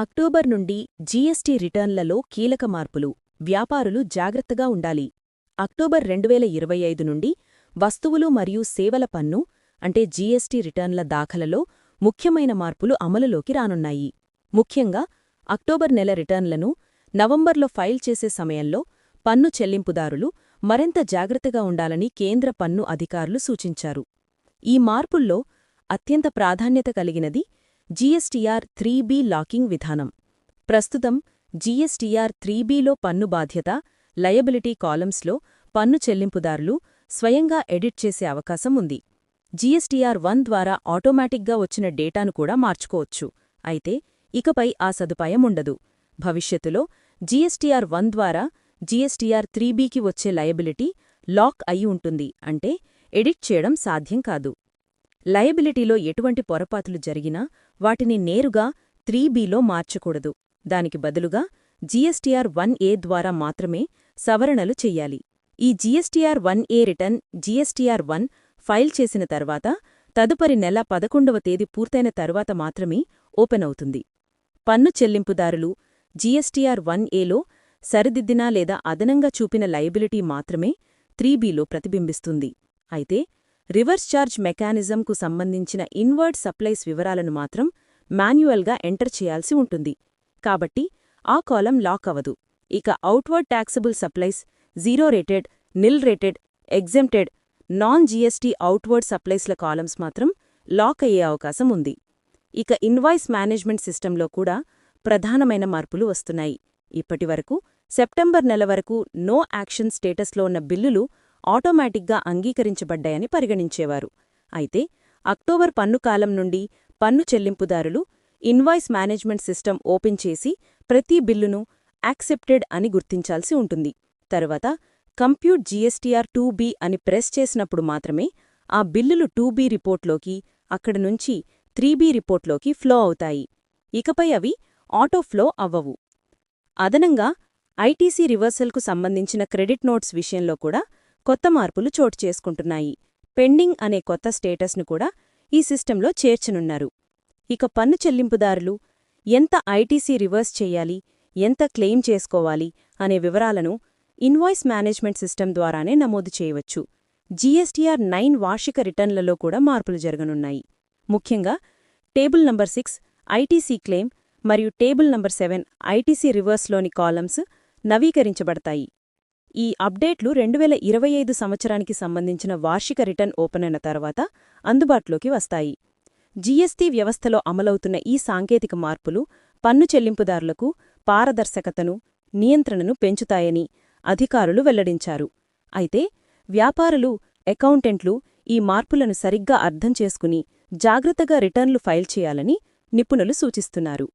October నుండి GST రిటర్న్లలో కీలక మార్పులు వ్యాపారులు జాగ్రత్తగా ఉండాలి. అక్టోబర్ రెండువేల ఇరవై ఐదు నుండి వస్తువులు మరియు సేవల పన్ను అంటే జీఎస్టీ రిటర్న్ల దాఖలలో ముఖ్యమైన మార్పులు అమలులోకి రానున్నాయి. ముఖ్యంగా అక్టోబర్ నెల రిటర్న్లను నవంబర్లో ఫైల్ చేసే సమయంలో పన్ను చెల్లింపుదారులు మరింత జాగ్రత్తగా ఉండాలని కేంద్ర పన్ను అధికారులు సూచించారు. ఈ మార్పుల్లో అత్యంత ప్రాధాన్యత కలిగినది జీఎస్టీఆర్ త్రీ బీ లాకింగ్ విధానం. ప్రస్తుతం జీఎస్టీఆర్ త్రీ బీలో పన్ను బాధ్యత లయబిలిటీ కాలమ్స్లో పన్ను చెల్లింపుదారులు స్వయంగా ఎడిట్ చేసే అవకాశం ఉంది. జీఎస్టీఆర్ వన్ ద్వారా ఆటోమేటిక్గా వచ్చిన డేటాను కూడా మార్చుకోవచ్చు. అయితే ఇకపై ఆ సదుపాయం ఉండదు. భవిష్యత్తులో జీఎస్టీఆర్ వన్ ద్వారా జీఎస్టీఆర్ త్రీ బీకి వచ్చే లయబిలిటీ లాక్ అయి ఉంటుంది అంటే ఎడిట్ చేయడం సాధ్యం కాదు. లయబిలిటీలో ఎటువంటి పొరపాతులు జరిగినా వాటిని నేరుగా త్రీ బీలో మార్చకూడదు. దానికి బదులుగా జీఎస్టీఆర్ వన్ ఏ ద్వారా మాత్రమే సవరణలు చెయ్యాలి ఈ GSTR one A return GSTR one file చేసిన తర్వాత తదుపరి నెల పదకొండవ తేదీ పూర్తయిన తర్వాత మాత్రమే ఓపెన్ అవుతుంది. పన్ను చెల్లింపుదారులు జీఎస్టీఆర్ వన్ ఏలో సరిదిద్దినా లేదా అదనంగా చూపిన లయబిలిటీ మాత్రమే త్రీ బీలో ప్రతిబింబిస్తుంది. అయితే రివర్స్ ఛార్జ్ మెకానిజంకు సంబంధించిన ఇన్వర్డ్ సప్లైస్ వివరాలను మాత్రం మాన్యువల్గా ఎంటర్ చేయాల్సి ఉంటుంది. కాబట్టి ఆ కాలం లాక్ అవదు ఇక outward taxable supplies zero rated nil rated exempted non GST outward సప్లైస్ల columns మాత్రం లాక్ అయ్యే అవకాశం ఉంది. ఇక ఇన్వాయిస్ మేనేజ్మెంట్ సిస్టంలో కూడా ప్రధానమైన మార్పులు వస్తున్నాయి. ఇప్పటివరకు సెప్టెంబర్ నెల వరకు నో యాక్షన్ స్టేటస్లో ఉన్న బిల్లులు ఆటోమేటిక్గా అంగీకరించబడ్డాయని పరిగణించేవారు. అయితే అక్టోబర్ పన్ను కాలం నుండి పన్ను చెల్లింపుదారులు ఇన్వాయిస్ మేనేజ్మెంట్ సిస్టమ్ ఓపెన్ చేసి ప్రతి బిల్లును యాక్సెప్టెడ్ అని గుర్తించాల్సి ఉంటుంది. తరువాత కంప్యూట్ జీఎస్టీఆర్ టూ బీ అని ప్రెస్ చేసినప్పుడు మాత్రమే ఆ బిల్లులు టూ బీ రిపోర్ట్లోకి అక్కడ నుంచి త్రీ బీ రిపోర్ట్లోకి ఫ్లో అవుతాయి. ఇకపై అవి ఆటోఫ్లో అవ్వవు. అదనంగా ఐటీసీ రివర్సల్కు సంబంధించిన క్రెడిట్ నోట్స్ విషయంలో కూడా కొత్త మార్పులు చోటు చేసుకుంటున్నాయి. పెండింగ్ అనే కొత్త స్టేటస్ను కూడా ఈ సిస్టంలో చేర్చనున్నారు. ఇక పన్ను చెల్లింపుదారులు ఎంత ఐటీసీ రివర్స్ చేయాలి ఎంత క్లెయిమ్ చేసుకోవాలి అనే వివరాలను ఇన్వాయిస్ మేనేజ్మెంట్ సిస్టమ్ ద్వారానే నమోదు చేయవచ్చు. జీఎస్టీఆర్ నైన్ వార్షిక రిటర్న్లలో కూడా మార్పులు జరగనున్నాయి. ముఖ్యంగా table number six ITC claim మరియు టేబుల్ నంబర్ సెవెన్ ఐటీసీ రివర్స్లోని కాలమ్స్ నవీకరించబడతాయి. ఈ అప్డేట్లు రెండువేల ఇరవై ఐదు సంవత్సరానికి సంబంధించిన వార్షిక రిటర్న్ ఓపెన్ అయిన తర్వాత అందుబాటులోకి వస్తాయి. జీఎస్టీ వ్యవస్థలో అమలవుతున్న ఈ సాంకేతిక మార్పులు పన్ను చెల్లింపుదారులకు పారదర్శకతను నియంత్రణను పెంచుతాయని అధికారులు వెల్లడించారు. అయితే వ్యాపారులు అకౌంటెంట్లు ఈ మార్పులను సరిగ్గా అర్థం చేసుకుని జాగ్రత్తగా రిటర్న్లు ఫైల్ చేయాలని నిపుణులు సూచిస్తున్నారు.